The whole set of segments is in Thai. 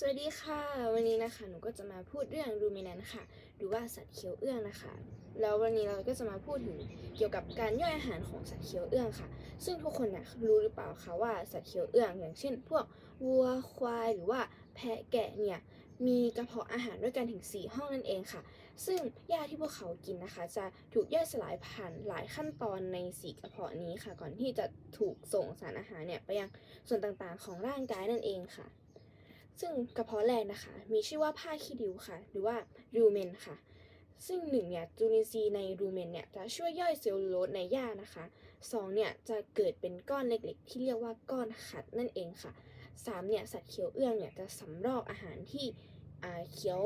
สวัสดีค่ะ วันนี้นะคะหนูก็จะมาพูดเรื่องรูมินันค่ะ หรือว่าสัตว์เคี้ยวเอื้องนะคะ แล้ววันนี้เราก็จะมาพูดถึงเกี่ยวกับการย่อยอาหารของสัตว์เคี้ยวเอื้องค่ะ ซึ่งทุกคนเนี่ยรู้หรือเปล่าคะว่าสัตว์เคี้ยวเอื้องอย่างเช่น พวกวัวควายหรือว่าแพะแกะเนี่ยมีกระเพาะอาหารด้วยกันถึง 4 ห้องนั่นเองค่ะ ซึ่งหญ้าที่พวกเขากินนะคะ จะถูกย่อยสลายผ่านหลายขั้นตอนในสีกระเพาะนี้ค่ะ ก่อนที่จะถูกส่งสารอาหารเนี่ยไปยังส่วนต่างๆของร่างกายนั่นเองค่ะ ซึ่งกระเพาะแรกนะคะ มีชื่อว่าผ้าขี้ริ้วค่ะ หรือว่ารูเมนค่ะ ซึ่งหนึ่งเนี่ยจุลินทรีย์ในรูเมนเนี่ยจะช่วยย่อยเซลลูโลสในหญ้านะคะสองเนี่ยจะเกิดเป็นก้อนเล็กๆ ที่เรียกว่าก้อนขัดนั่นเองค่ะสามเนี่ยสัตว์เคี้ยวเอื้องเนี่ยจะสำรอกอาหารที่เคี้ยว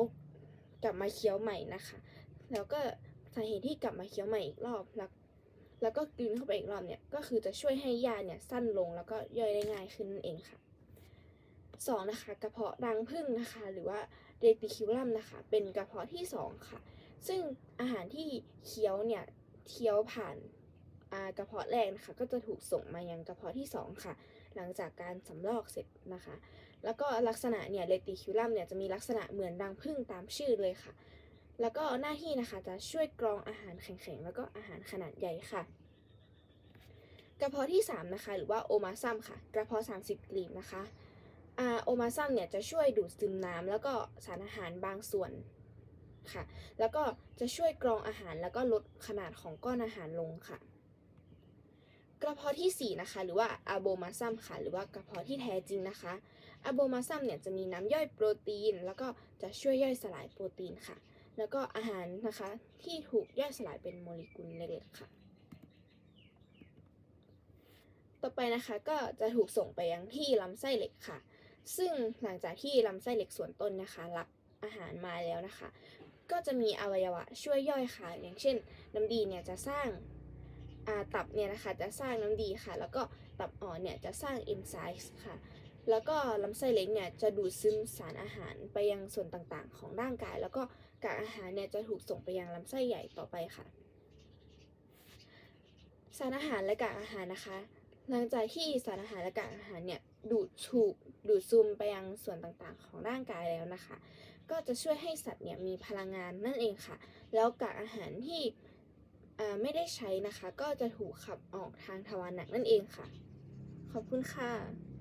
กลับมาเคี้ยวใหม่นะคะ แล้วก็สาเหตุที่กลับมาเคี้ยวใหม่อีกรอบแล้วแล้วก็กลืนเข้าไปอีกรอบเนี่ยก็คือจะช่วยให้หญ้าเนี่ยสั้นลงแล้วก็ย่อยได้ง่ายขึ้นนั่นเองค่ะ สองนะคะกระเพาะรังผึ้งนะคะ หรือว่าเรติคิวลัมนะคะ เป็นกระเพาะที่สองค่ะ ซึ่งอาหารที่เคี้ยวเนี่ยเคี้ยวผ่านกระเพาะแรกนะคะ ก็จะถูกส่งมายังกระเพาะที่สองค่ะ หลังจากการสำรอกเสร็จนะคะ แล้วก็ลักษณะเนี่ยเรติคิวลัมเนี่ยจะมีลักษณะเหมือนรังผึ้งตามชื่อเลยค่ะ แล้วก็หน้าที่นะคะจะช่วยกรองอาหารแข็งๆแล้วก็อาหารขนาดใหญ่ค่ะกระเพาะที่ 3 นะคะ หรือว่าโอมาซัมค่ะ กระเพาะ 30 กลีบนะคะ โอมาซัมเนี่ยจะช่วยดูดซึมน้ำแล้วก็สารอาหารบางส่วนค่ะ แล้วก็จะช่วยกรองอาหารแล้วก็ลดขนาดของก้อนอาหารลงค่ะ กระเพาะที่ 4 นะคะ หรือว่าอะโบมาซัมค่ะ หรือว่ากระเพาะที่แท้จริงนะคะอะโบมาซัมเนี่ยจะมีน้ำย่อยโปรตีน แล้วก็จะช่วยย่อยสลายโปรตีนค่ะ แล้วก็อาหารนะคะที่ถูกย่อยสลายเป็นโมเลกุลเล็กๆค่ะ ต่อไปนะคะก็จะถูกส่งไปยังที่ลำไส้เหล็กค่ะ ซึ่งหลังจากที่ลำไส้เล็กส่วนต้นนะคะ รับอาหารมาแล้วนะคะ ก็จะมีอวัยวะช่วยย่อยค่ะ อย่างเช่น น้ำดีเนี่ยจะสร้างอ่าตับเนี่ยนะคะจะสร้างน้ำดีค่ะ แล้วก็ตับอ่อนเนี่ยจะสร้างเอนไซม์ค่ะ แล้วก็ลำไส้เล็กเนี่ยจะดูดซึมสารอาหารไปยังส่วนต่างๆ ของร่างกาย แล้วก็กากอาหารเนี่ยจะถูกส่งไปยังลำไส้ใหญ่ต่อไปค่ะ สารอาหารและกากอาหารนะคะ หลังจากที่สารอาหารและกากอาหารเนี่ยดูดถูกดูดซึมไปยังส่วนต่างๆ ของร่างกายแล้วนะคะ ก็จะช่วยให้สัตว์เนี่ยมีพลังงานนั่นเองค่ะ แล้วกากอาหารที่อ่าไม่ได้ใช้นะคะ ก็จะถูกขับออกทางทวารหนักนั่นเองค่ะ ขอบคุณค่ะ